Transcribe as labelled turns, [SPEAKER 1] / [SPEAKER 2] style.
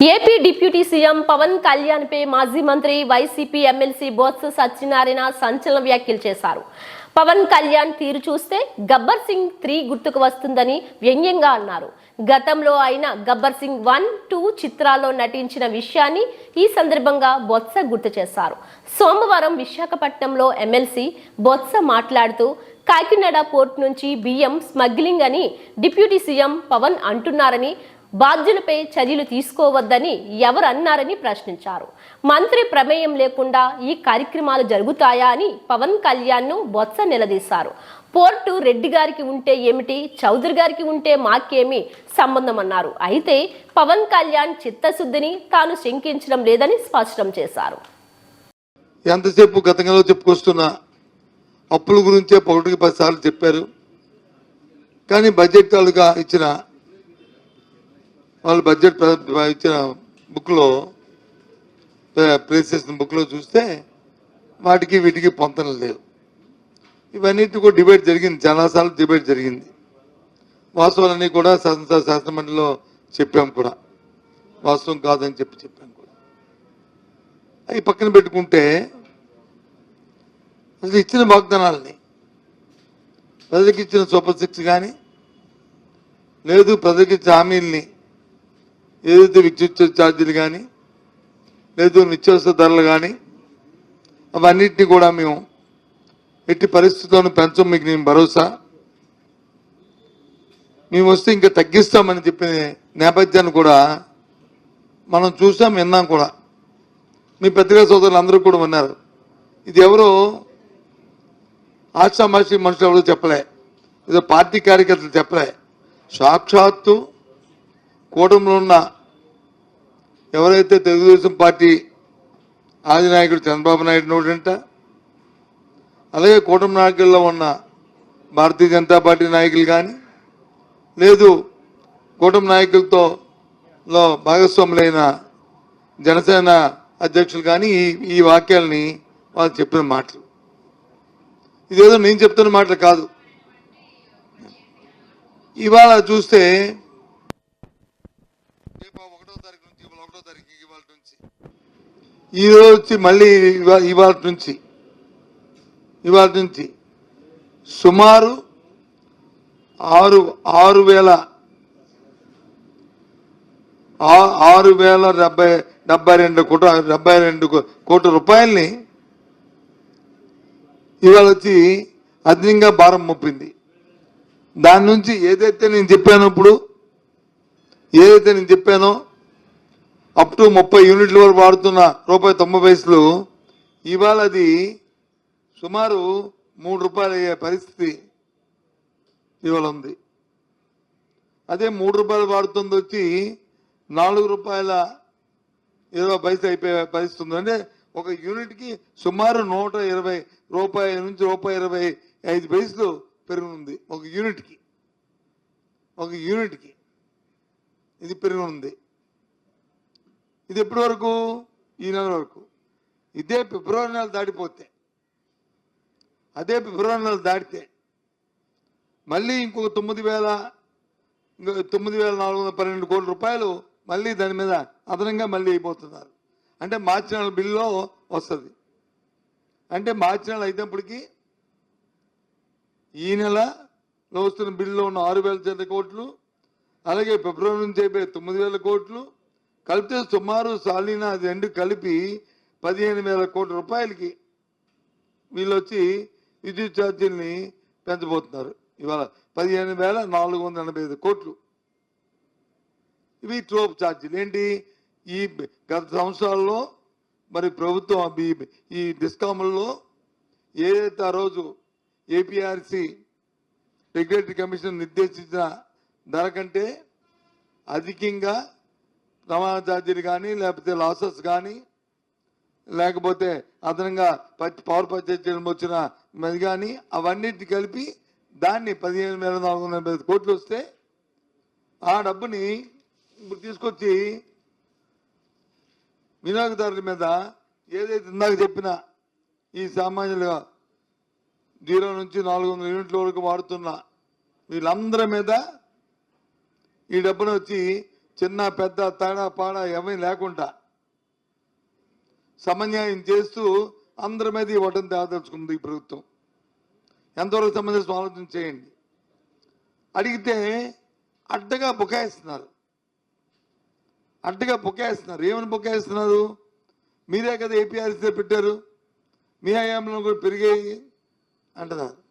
[SPEAKER 1] AP deputy CM Pawan Kalyan పై మాజీ మంత్రి YCP MLC Botsa Satyanarayana సంచలన వ్యాఖ్యలు చేశారు. పవన్ కళ్యాణ్ తీరు చూస్తే గబ్బర్ సింగ్ త్రీ గుర్తుకు వస్తుందని వ్యంగ్యంగా అన్నారు. గతంలో ఆయన గబ్బర్ సింగ్ వన్ టూ చిత్రాల్లో నటించిన విషయాన్ని ఈ సందర్భంగా బొత్స గుర్తు చేశారు. సోమవారం విశాఖపట్నంలో ఎమ్మెల్సీ బొత్స మాట్లాడుతూ కాకినాడ పోర్ట్ నుంచి బియ్యం స్మగ్లింగ్ అని డిప్యూటీ సీఎం పవన్ అంటున్నారని బాధ్యులపై చర్యలు తీసుకోవద్దని ఎవరు అన్నారని ప్రశ్నించారు. మంత్రి ప్రమేయం లేకుండా ఈ కార్యక్రమాలు జరుగుతాయా అని పవన్ కళ్యాణ్ను బొత్స నిలదీశారు. పోర్టు రెడ్డి గారికి ఉంటే ఏమిటి చౌదరి గారికి ఉంటే మాకేమి సంబంధం అన్నారు అయితే పవన్ కళ్యాణ్ చిత్తశుద్ధిని తాను శంకించడం లేదని స్పష్టం చేశారు.
[SPEAKER 2] ఎంతసేపు గతంలో చెప్పుకొస్తున్న అప్పుల గురించే ఒకటికి పది సార్లు చెప్పారు. కానీ బడ్జెట్ తాలూకా ఇచ్చిన వాళ్ళు బడ్జెట్ ఇచ్చిన బుక్లో ప్రేస్ చేసిన బుక్లో చూస్తే వాటికి వీటికి పొంతన లేవు. ఇవన్నిటి కూడా డిబేట్ జరిగింది. చాలాసార్లు డిబేట్ జరిగింది. వాస్తవాలన్నీ కూడా శాసన శాసనమండలిలో చెప్పాం కూడా. వాస్తవం కాదని చెప్పి చెప్పాం కూడా. అవి పక్కన పెట్టుకుంటే అసలు ఇచ్చిన వాగ్దానాలని ప్రజలకు ఇచ్చిన సూపర్ సిక్స్ కానీ లేదు ప్రజలకు ఇచ్చిన హామీల్ని ఏదైతే విద్యుత్ ఛార్జీలు కానీ లేదు నిత్యావసర ధరలు కానీ అవన్నిటిని కూడా మేము ఎట్టి పరిస్థితుల్లోనూ పెంచం మీకు నేను భరోసా. మేము వస్తే ఇంకా తగ్గిస్తామని చెప్పిన నేపథ్యాన్ని కూడా మనం చూసాం విన్నాం కూడా. మీ పెద్దగా సోదరులు అందరూ కూడా ఉన్నారు ఇది ఎవరో ఆశామాషి మనుషులు ఎవరో చెప్పలే. ఏదో పార్టీ కార్యకర్తలు చెప్పలే. సాక్షాత్తు కూటమిలో ఉన్న ఎవరైతే తెలుగుదేశం పార్టీ ఆదినాయకుడు చంద్రబాబు నాయుడు నోడంట అలాగే కూటమి నాయకుల్లో ఉన్న భారతీయ జనతా పార్టీ నాయకులు కానీ లేదు కూటమి నాయకులతో లో భాగస్వాములైన జనసేన అధ్యక్షులు కానీ ఈ ఈ వాక్యాలని వాళ్ళు చెప్పిన మాటలు. ఇదేదో నేను చెప్తున్న మాటలు కాదు. ఇవాళ చూస్తే రేపు ఒకటో తారీఖు నుంచి ఇవాళ ఒకటో తారీఖు ఇవాళ నుంచి ఈరోజు వచ్చి మళ్ళీ ఇవా- ఇవాళ నుంచి ఇవాళ నుంచి సుమారు ఆరు ఆరు వేల ఆరు వేల డెబ్బై డెబ్బై రెండు కోట డెబ్బై రెండు కోట్ల రూపాయల్ని ఇవాళ వచ్చి అదనంగా భారం మోపింది. దాని నుంచి ఏదైతే నేను చెప్పానో ఇప్పుడు ఏదైతే నేను చెప్పానో అప్ టు ముప్పై యూనిట్ల వరకు వాడుతున్న రూపాయి తొంభై పైసలు ఇవాళ అది సుమారు మూడు రూపాయలు అయ్యే పరిస్థితి ఇవాళ ఉంది. అదే మూడు రూపాయలు వాడుతుంది వచ్చి నాలుగు రూపాయల ఇరవై పైసలు అయిపోయే పరిస్థితి ఉంది. అంటే ఒక యూనిట్కి సుమారు నూట ఇరవై రూపాయల నుంచి రూపాయి ఇరవై ఐదు పైసలు పెరుగునుంది ఒక యూనిట్కి. ఒక యూనిట్కి ఇది పెరుగునుంది. ఇది ఎప్పటి వరకు? ఈ నెల వరకు. ఇదే ఫిబ్రవరి నెల దాటిపోతే అదే ఫిబ్రవరి నెల దాటితే మళ్ళీ ఇంకొక తొమ్మిది వేల తొమ్మిది వేల నాలుగు వందల పన్నెండు కోట్ల రూపాయలు మళ్ళీ దాని మీద అదనంగా మళ్ళీ అయిపోతున్నారు. అంటే మార్చి నెల బిల్లులో వస్తుంది. అంటే మార్చి నెల అయినప్పటికీ ఈ నెలలో వస్తున్న బిల్లులో ఉన్న ఆరు వేల చిల్లర కోట్లు అలాగే ఫిబ్రవరి నుంచి అయిపోయే తొమ్మిది వేల కోట్లు కలిపితే సుమారు సాలిన అది రెండు కలిపి పదిహేను వేల కోట్ల రూపాయలకి వీళ్ళు వచ్చి విద్యుత్ ఛార్జీల్ని పెంచబోతున్నారు. ఇవాళ పదిహేను వేల నాలుగు వందల ఎనభై ఐదు కోట్లు. ఇవి ట్రోప్ ఛార్జీలు. ఏంటి? ఈ గత సంవత్సరాల్లో మరి ప్రభుత్వం ఈ- ఈ డిస్కాముల్లో ఏదైతే ఆ రోజు ఏపీఆర్సి రెగ్యులేటరీ కమిషన్ నిర్దేశించిన ధర కంటే అధికంగా రవాణా ఛార్జీలు కానీ లేకపోతే లాసెస్ కానీ లేకపోతే అదనంగా పవర్ పర్చేజ్ చేయడం వచ్చిన మీద కానీ అవన్నిటిని కలిపి దాన్ని పదిహేను వేల నాలుగు వందల ఎనభై కోట్లు వస్తే ఆ డబ్బుని ఇప్పుడు తీసుకొచ్చి వినియోగదారుల మీద ఏదైతే ఇందాక చెప్పిన ఈ సామాన్యులుగా జీరో నుంచి నాలుగు వందల యూనిట్ల వరకు వాడుతున్న వీళ్ళందరి మీద ఈ డబ్బును వచ్చి చిన్న పెద్ద తేడా పాడ ఏమీ లేకుండా సమన్యాయం చేస్తూ అందరి మీద ఈ ఓటమి తేదలుచుకుంది ఈ ప్రభుత్వం. ఎంతవరకు సంబంధించిన ఆలోచన చేయండి. అడిగితే అడ్డగా బుకాయిస్తున్నారు అడ్డగా బుకాయిస్తున్నారు ఏమని బుకాయిస్తున్నారు మీరే కదా ఏపీఆర్సీ పెట్టారు? మీ హయాంలో కూడా పెరిగాయి అంటున్నారు.